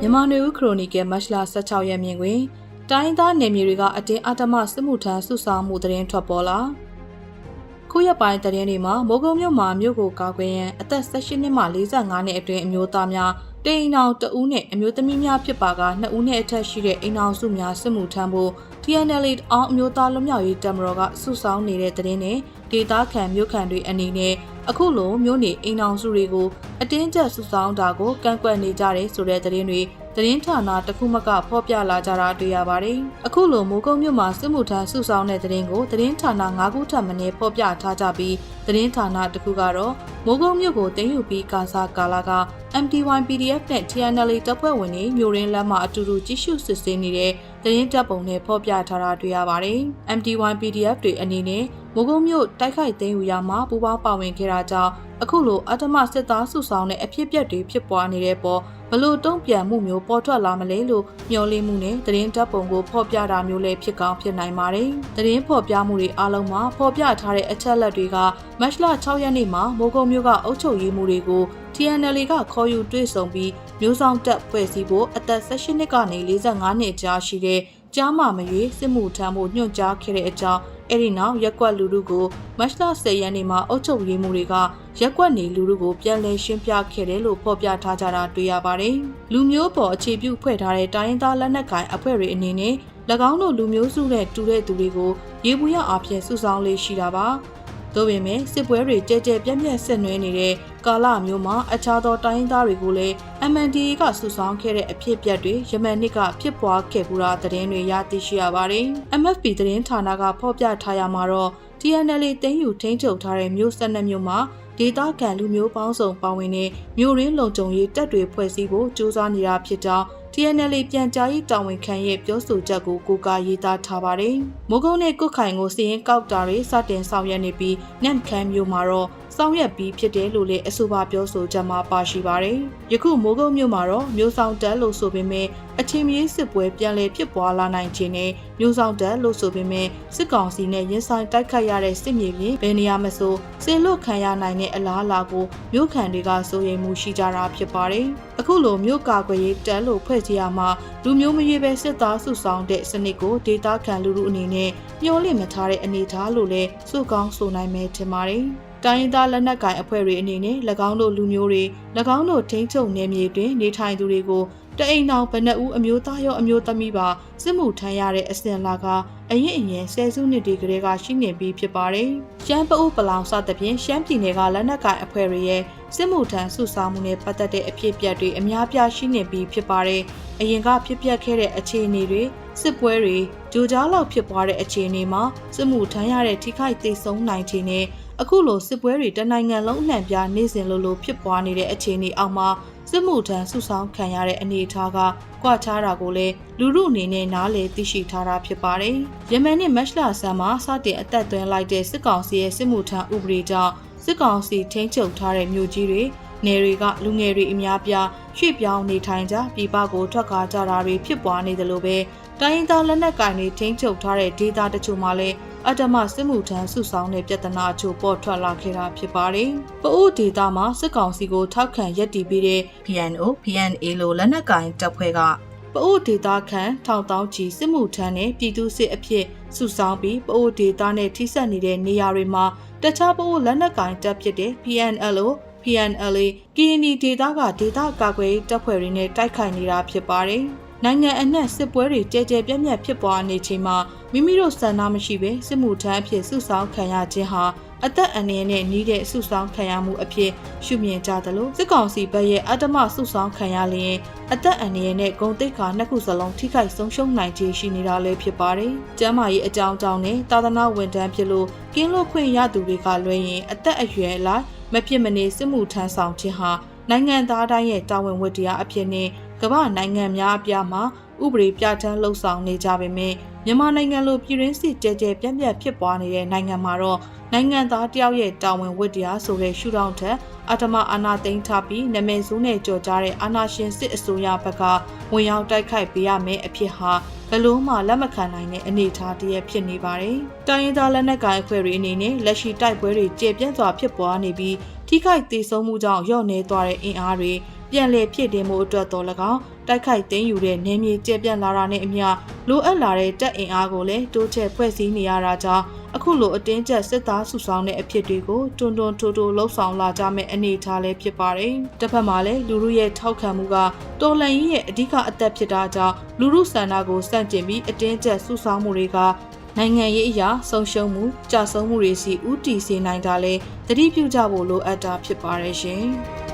မြန်မာနေဦးခရိုနီကယ်မတ်လ16ရက်မြင်တွင်တိုင်းသားနယ်မြေတွေကအတင်းအဓမ္မစစ်မှုထမ်းစုဆောင်မှုသတင်းထွက်ပေါ်လာခုရက်ပိုင်းသတင်းတွေမှာမိုးကုံမြို့မှာမြို့ကိုကာကွယ်ရန်အသက်18နှစ်မှ45နှစ်အတွင်းအမျိုးသားများတိမ်အောင်တဦးနဲ့အမျိုးသမီးများဖြစ်ပါက2ဦးနဲ့အထက်ရှိတဲ့အိမ်အောင်စုများစစ်မှုထမ်းဖို့ TNL အောင်အမျိုးသားလွတ်မြောက်ရေးတပ်မတော်ကစုဆောင်နေတဲ့သတင်းနဲ့ဒေတာခံမြို့ခံတွေအနေနဲ့အခုလိုမြို့နေအိမ်အောင်စုတွေကို အတင်းကျပ်စုဆောင်တာကိုကန့်ကွက်နေကြတယ်ဆိုတဲ့သတင်းတွေသတင်းဌာနတစ်ခုမှကဖော်ပြလာကြတာတွေ့ရပါတယ်။အခုလိုမိုးကုတ်မြို့မှာစစ်မှုထမ်းစုဆောင်တဲ့သတင်းကိုသတင်းဌာန၅ခုထပ်မံဖော်ပြထားကြပြီးသတင်းဌာနတစ်ခုကတော့မိုးကုတ်မြို့ကိုတင်ယူပြီးကာစာကာလာက MTY PDF နဲ့ TNL တပ်ဖွဲ့ဝင်တွေမြို့ရင်းလမ်းမှာအတူတူကြည့်ရှုစစ်ဆေးနေတဲ့သတင်းတပ်ပုံနဲ့ဖော်ပြထားတာတွေ့ရပါတယ်။ MTY PDF တွေအနေနဲ့ မိုးကုတ်မြို့တိုက်ခိုက်သိမ်းယူရမှာပူးပေါင်းပါဝင်ခဲ့တာကြောင့်အခုလိုအတ္တမစစ်သားစုဆောင်တဲ့အဖြစ်အပျက်တွေဖြစ်ပွားနေတဲ့ပေါ်ဘလို့တုံ့ပြန်မှုမျိုးပေါ်ထွက်လာမလဲလို့မျှော်လင့်မှုနဲ့သတင်းတပ်ပုံကိုဖော်ပြတာမျိုးလည်းဖြစ်ကောင်းဖြစ်နိုင်ပါတယ်။သတင်းဖော်ပြမှုတွေအားလုံးမှာဖော်ပြထားတဲ့အချက်လက်တွေကမတ်လ6ရက်နေ့မှာမိုးကုံမြို့ကအုပ်ချုပ်ရေးမှုတွေကို TNL ကခေါ်ယူတွေ့ဆုံပြီးမျိုးဆောင်တက်ဖွဲ့စည်းဖို့အသက်18နှစ်ကနေ45နှစ်ကြားရှိတဲ့ကြားမာမရွေစစ်မှုထမ်းဖို့ညွှန်ကြားခဲ့တဲ့အကြောင်း အဲ့ဒီနောက်ရက်ကွက်လူလူကိုမတ်လ10ရက်နေ့မှာအုပ်ချုပ်ရေးမှုတွေကရက်ကွက်နေလူလူကိုပြန်လည်ရှင်းပြခဲ့တယ်လို့ဖော်ပြထားကြတာတွေ့ရပါတယ်။လူမျိုးပေါ်အခြေပြုဖွဲ့ထားတဲ့တိုင်းရင်းသားလက်နက်ကိုင်အဖွဲ့တွေအနေနဲ့၎င်းတို့လူမျိုးစုနဲ့တူတဲ့သူတွေကိုရေဘူးရအဖြစ်စုဆောင်လေးရှိတာပါ။ သို့ပေမဲ့စစ်ပွဲတွေကြဲကြဲပြန့်ပြန့်ဆက်နွှဲနေတဲ့ကာလမျိုးမှာအခြားသောတိုင်းရင်းသားတွေကိုလည်း MNDAA ကစုဆောင်ခဲ့တဲ့အဖြစ်အပျက်တွေယမန်နှစ်ကဖြစ်ပွားခဲ့ကူတာသတင်းတွေရသိရှိရပါတယ်။ MFP သတင်းဌာနကဖော်ပြထားရမှာတော့ TNL တင်းယူထိန်းချုပ်ထားတဲ့မြို့12မြို့မှာဒေသခံလူမျိုးပေါင်းစုံပါဝင်တဲ့မြို့ရင်းလုံခြုံရေးတပ်တွေဖွဲ့စည်းဖို့ကြိုးစားနေတာဖြစ်ကြောင်း TNL ပြန်ကြားရေးတာဝန်ခံရဲ့ပြောဆိုချက်ကိုကိုးကားရေးသားထားပါတယ်။မိုးကုန်းနဲ့ကုတ်ခိုင်ကိုစီရင်ကောက်တာတွေစတင်ဆောင်ရွက်နေပြီးနန့်ခမ်းမြို့မှာတော့ဆောင်ရွက်ပြီးဖြစ်တယ်လို့လည်းအဆိုပါပြောဆိုချက်မှာပါရှိပါတယ်။ယခုမိုးကုတ်မြို့မှာတော့မြို့ဆောင်တက်လို့ဆိုပေမဲ့အချင်းမြေးစစ်ပွဲပြန်လည်ဖြစ်ပွားလာနိုင်ခြင်းနဲ့မြို့ဆောင်တက်လို့ဆိုပေမဲ့စစ်ကောင်စီနဲ့ရင်ဆိုင်တိုက်ခိုက်ရတဲ့စစ်မြေပြင်ဘယ်နေရာမဆိုစေလွတ်ခံရနိုင်တဲ့အလားအလာကိုမြို့ခံတွေကစိုးရိမ်မှုရှိကြတာဖြစ်ပါတယ်။အခုလိုမြို့ကာကွယ်ရေးတက်လို့ဖွဲ့စည်းရမှာလူမျိုးမရွေးပဲစစ်သားစုဆောင်တဲ့စနစ်ကိုဒေတာခံလူလူအနေနဲ့မျှော်လင့်မထားတဲ့အနေအထားလို့လည်းစုကောင်းဆိုနိုင်မယ်ထင်ပါတယ်။ တိုင်းရင်းသားလက်နက်ကိုင်အဖွဲ့တွေအနေနဲ့၎င်းတို့လူမျိုးတွေ၎င်းတို့ထိန်းချုပ်နယ်မြေတွင်နေထိုင်သူတွေကိုတအိမ်တော်ဘဏ္ဍဦးအမျိုးသားရောအမျိုးသမီးပါစစ်မှုထမ်းရတဲ့အစဉ်လာကအရင်အရင်ဆယ်စုနှစ်တွေကလေးကရှိနေပြီးဖြစ်ပါတယ်။ရှမ်းပအုပ်ပလောင်စသဖြင့်ရှမ်းပြည်နယ်ကလက်နက်ကိုင်အဖွဲ့တွေရဲ့စစ်မှုထမ်းစုဆောင်မှုနဲ့ပတ်သက်တဲ့အဖြစ်အပျက်တွေအများပြားရှိနေပြီးဖြစ်ပါတယ်။အရင်ကဖြစ်ပျက်ခဲ့တဲ့အခြေအနေတွေစစ်ပွဲတွေကြိုကြားလောက်ဖြစ်ပွားတဲ့အခြေအနေမှာစစ်မှုထမ်းရတဲ့ထိခိုက်သိဆုံးနိုင်ခြင်းနဲ့ အခုလိုစစ်ပွဲတွေတနိုင်ငံလုံးအနှံ့ပြားနေစဉ်လိုလိုဖြစ်ပွားနေတဲ့အခြေအနေအောက်မှာစစ်မှုထမ်းစုဆောင်ခံရတဲ့အနေအထားကကွာခြားတာကိုလည်းလူမှုအနေနဲ့နားလည်သိရှိထားတာဖြစ်ပါတယ်။ယမန်နဲ့မတ်လဆန်မှာစတင်အသက်သွင်းလိုက်တဲ့စစ်ကောင်စီရဲ့စစ်မှုထမ်းဥပဒေကြောင့်စစ်ကောင်စီထိန်းချုပ်ထားတဲ့မြို့ကြီးတွေနယ်တွေကလူငယ်တွေအများပြားရွှေ့ပြောင်းနေထိုင်ကြပြည်ပကိုထွက်ခွာကြတာတွေဖြစ်ပွားနေတယ်လို့ပဲတိုင်းရင်းသားလက်နက်ကိုင်တွေထိန်းချုပ်ထားတဲ့ဒေသတချို့မှာလည်း အတ္တမစစ်မှုထမ်းစုဆောင်တဲ့ပြဿနာအချို့ပေါ်ထွက်လာခဲ့တာဖြစ်ပါတယ်။ပအိုးဒေတာမှာစစ်ကောင်စီကိုထောက်ခံရက်တီပြီးတဲ့ PNO PNA လိုလက်နက်ကိုင်တပ်ဖွဲ့ကပအိုးဒေတာခံထောင်တောင်းချီစစ်မှုထမ်းနဲ့ပြည်သူစစ်အဖြစ်စုဆောင်ပြီးပအိုးဒေတာနဲ့ထိစပ်နေတဲ့နေရာတွေမှာတခြားပအိုးလက်နက်ကိုင်တပ်ဖြစ်တဲ့ PNLO PNLA KND ဒေတာကဒေတာကာကွယ်တပ်ဖွဲ့တွေနဲ့တိုက်ခိုက်နေတာဖြစ်ပါတယ်။ နိုင်ငံအနှံ့စစ်ပွဲတွေကြဲကြဲပြန့်ပြန့်ဖြစ်ပွားနေချိန်မှာမိမိတို့စံနာမရှိဘဲစစ်မှုထမ်းအဖြစ်စုဆောင်ခံရခြင်းဟာအသက်အန္တရာယ်နဲ့နှီးတဲ့စုဆောင်ခံရမှုအဖြစ်ရှုမြင်ကြသလိုစစ်ကောင်စီဘက်ရဲ့အတ္တမစုဆောင်ခံရလျင်အသက်အန္တရာယ်နဲ့ဂုံတိတ်ခါနှစ်ခုစလုံးထိခိုက်ဆုံးရှုံးနိုင်ခြင်းရှိနေတာလည်းဖြစ်ပါတယ်။ကျမ်းမာရေးအကြောင်းကြောင့်နဲ့သာသနာဝန်ထမ်းဖြစ်လို့ကင်းလို့ခွင့်ရသူတွေကလွှဲရင်အသက်အရွယ်အလိုက်မဖြစ်မနေစစ်မှုထမ်းဆောင်ခြင်းဟာနိုင်ငံသားတိုင်းရဲ့တာဝန်ဝတ္တရားအဖြစ်နဲ့ ကမ္ဘာနိုင်ငံများအပြားမှာဥပဒေပြဋ္ဌာန်းလှုပ်ဆောင်နေကြပေမယ့်မြန်မာနိုင်ငံလိုပြည်ရင်းစစ်ကြဲကြဲပြန့်ပြန့်ဖြစ်ပွားနေတဲ့နိုင်ငံမှာတော့နိုင်ငံသားတယောက်ရဲ့တာဝန်ဝတ္တရားဆိုတဲ့ရှုထောင့်ထက်အတ္တမအာဏာသိမ်းထားပြီးနာမည်ဆိုးနဲ့ကြော်ကြားတဲ့အာဏာရှင်စစ်အစိုးရဘက်ကဝင်ရောက်တိုက်ခိုက်ပေးရမယ့်အဖြစ်ဟာဘလို့မှလက်မခံနိုင်တဲ့အနေအထားတည်းဖြစ်နေပါတယ်။တိုင်းရင်းသားလက်နက်ကိုင်အဖွဲ့တွေအနေနဲ့လက်ရှိတိုက်ပွဲတွေကျေပြန့်စွာဖြစ်ပွားနေပြီးထိခိုက်ဒေဆုံးမှုကြောင့်ရော့နေသွားတဲ့အင်အားတွေ ပြန်လည်ဖြစ်တင်မှုအတွက်တော်၎င်းတိုက်ခိုက်သိမ်းယူတဲ့နေမြေကျပြန့်လာတာနဲ့အမျှလိုအပ်လာတဲ့တပ်အင်အားကိုလည်းတိုးချဲ့ဖွဲ့စည်းနေရတာကြောင့်အခုလိုအတင်းကျပ်စစ်သားစုဆောင်တဲ့အဖြစ်တွေကိုတွန်းတွန်းထိုးထိုးလှုပ်ဆောင်လာကြမယ့်အနေအထားလည်းဖြစ်ပါတယ်။တစ်ဖက်မှာလည်းလူမှုရဲ့ထောက်ခံမှုကတော်လန်ကြီးရဲ့အဓိကအသက်ဖြစ်တာကြောင့်လူမှုဆန္ဒကိုစန့်ကျင်ပြီးအတင်းကျပ်စုဆောင်မှုတွေကနိုင်ငံရေးအရာဆုံးရှုံးမှုကြာဆုံးမှုတွေစီဥတီစေနိုင်တာလဲသတိပြုကြဖို့လိုအပ်တာဖြစ်ပါတယ်ရှင်။